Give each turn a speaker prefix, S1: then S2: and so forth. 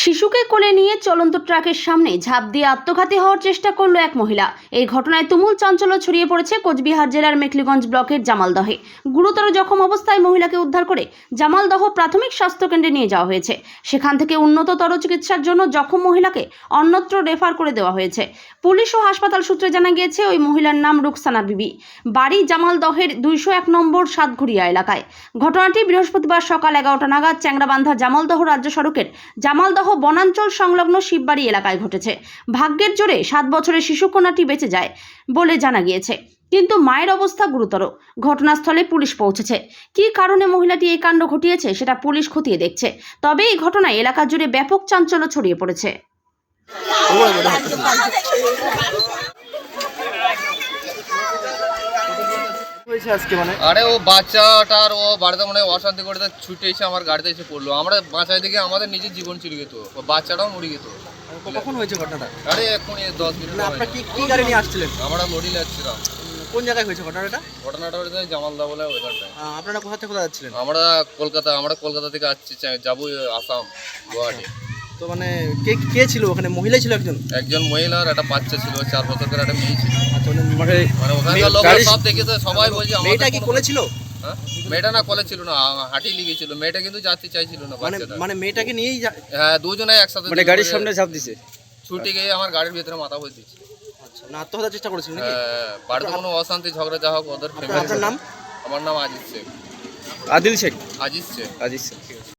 S1: শিশুকে কোলে নিয়ে চলন্ত ট্রাকের সামনে ঝাঁপ দিয়ে আত্মঘাতী হওয়ার চেষ্টা করল এক মহিলা। এই ঘটনায় তুমুল চাঞ্চল্য ছড়িয়ে পড়েছে কোচবিহার জেলার মেখলিগঞ্জ ব্লকের জামালদহে। গুরুতর জখম অবস্থায় মহিলাকে উদ্ধার করে জামালদহ প্রাথমিক স্বাস্থ্যকেন্দ্রে নিয়ে যাওয়া হয়েছে। সেখান থেকে উন্নততর চিকিৎসার জন্য জখম মহিলাকে অন্যত্র রেফার করে দেওয়া হয়েছে। পুলিশ ও হাসপাতাল সূত্রে জানা গিয়েছে, ওই মহিলার নাম রুকসানা বিবি। বাড়ি জামালদহের দুইশো এক নম্বর সাতঘুরিয়া এলাকায়। ঘটনাটি বৃহস্পতিবার সকাল এগারোটা নাগাদ চ্যাংরাবান্ধা জামালদহ রাজ্য সড়কের জামালদহ বনাঞ্চল সংলগ্ন শিববাড়ি এলাকায় ঘটেছে। ভাগ্যের জোরে সাত বছরের শিশুকন্যাটি বেঁচে যায় বলে জানা গিয়েছে। কিন্তু মায়ের অবস্থা গুরুতর। ঘটনাস্থলে পুলিশ পৌঁছেছে। কি কারণে মহিলাটি এই কাণ্ড ঘটিয়েছে সেটা পুলিশ খতিয়ে দেখছে। তবে এই ঘটনায় এলাকা জুড়ে ব্যাপক চাঞ্চল্য ছড়িয়ে পড়েছে।
S2: হয়েছে আজকে মানে?
S3: আরে ও বাচ্চাটার ও বাড়িতে মনে হয় অশান্তি করতে ছুটে এসে আমার গাড়িতে এসে পড়ল। আমরা বাঁচাই দিকে আমাদের নিজের জীবন চলে যেত ও বাচ্চাটাও মরে যেত
S2: কখন হয়েছে ঘটনাটা?
S3: আরে এক্ষুনি দশ মিনিট
S2: মানে আপনারা কি কি গাড়ি নিয়ে আসছিলেন?
S3: আমরা লড়ি যাচ্ছিলাম।
S2: কোন জায়গায় হয়েছে ঘটনাটা?
S3: ঘটনাটা হয়েছে জামালদা বলে ওইখানটায়।
S2: আপনারা কোথা থেকে কোথায় যাচ্ছিলেন?
S3: আমরা কলকাতা আমরা কলকাতা থেকে আসছি যাব আসাম গুয়াহাটি।
S2: তো মানে কে কে ছিল? ওখানে মহিলাই ছিল একজন?
S3: একজন মহিলা আর একটা বাচ্চা ছিল চার বছরের একটা মেয়ে ছিল।
S2: আচ্ছা মানে
S3: মানে ওখানকার লোক সব দেখেছে সবাই বলছে
S2: মেয়েটা কি
S3: কোনো-
S2: কোলে ছিল?
S3: হ্যাঁ? মেয়েটা না কলে ছিল না হাঁটি লিগেছিল মেয়েটা কিন্তু যাতে চাইছিল না
S2: মানে মানে মেয়েটাকে নিয়েই
S3: হ্যাঁ দুজনে একসাথে
S4: মানে গাড়ির সামনে ঝাঁপ দিছে।
S3: ছুটি গিয়ে আমার গাড়ির ভিতরে মাথা হয়ে দিচ্ছে
S2: আচ্ছা না আত্মহত্যার চেষ্টা করেছিল নাকি?
S3: হ্যাঁ, বাড়িতে কোনো অশান্তি ঝগড়া যা হোক ওদের
S2: আপনার নাম?
S3: আমার নাম আজিজ শেখ।
S4: আদিল শেখ।
S3: আজিজ শেখ।
S4: আজিজ শেখ।